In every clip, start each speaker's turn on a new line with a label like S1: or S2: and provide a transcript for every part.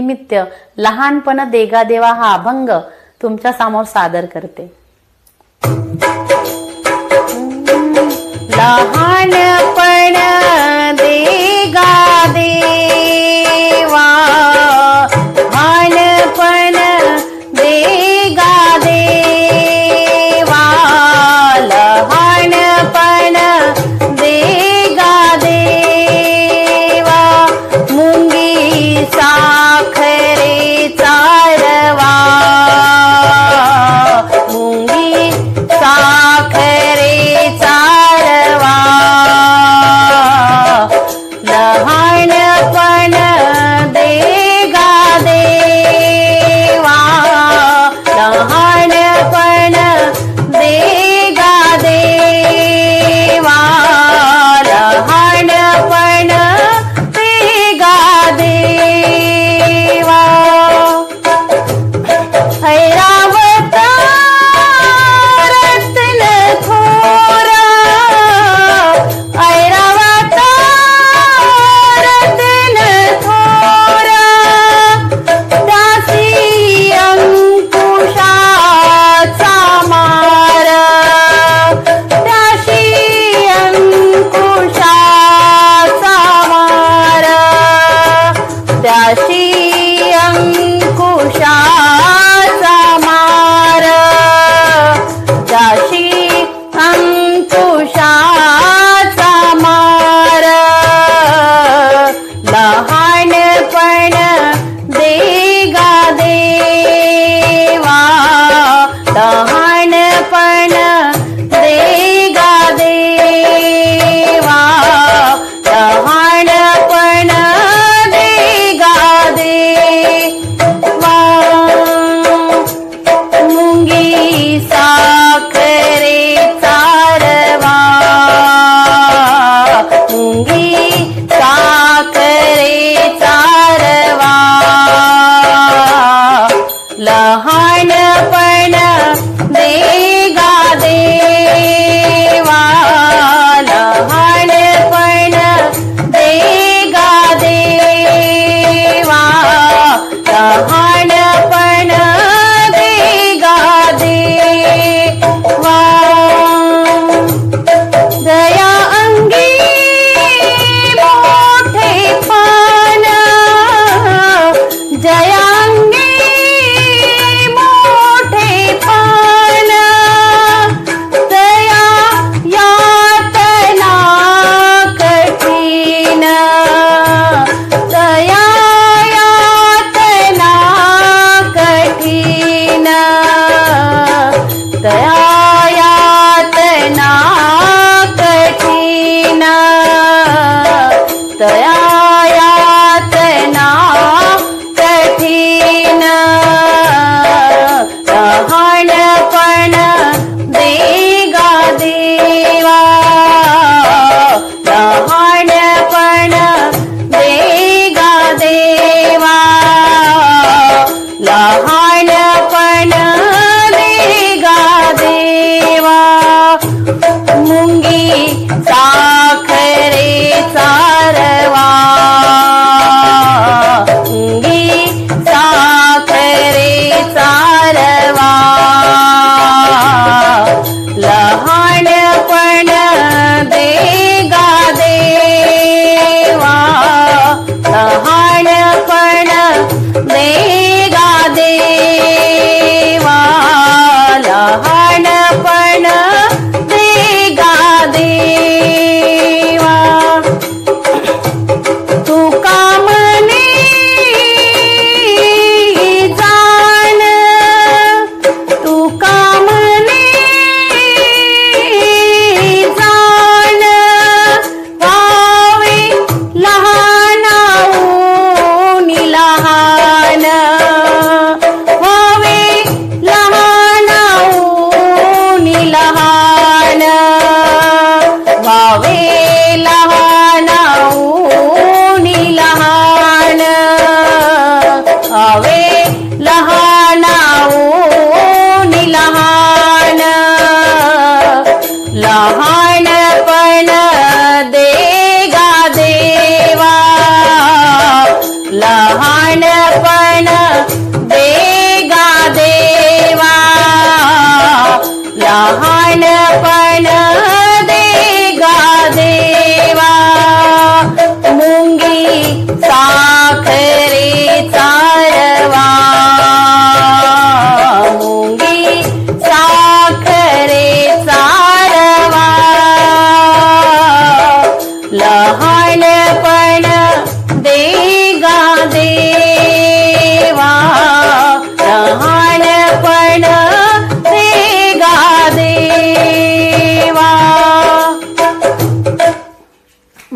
S1: निमित्त लहानपण देगा देवा हा अभंग तुमच्यासमोर सादर करते. लहानपण See. Uh-huh.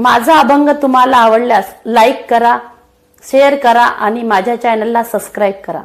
S1: माझा अभंग तुम्हाला आवडल्यास लाईक करा शेअर करा आणि माझ्या चॅनलला सबस्क्राईब करा.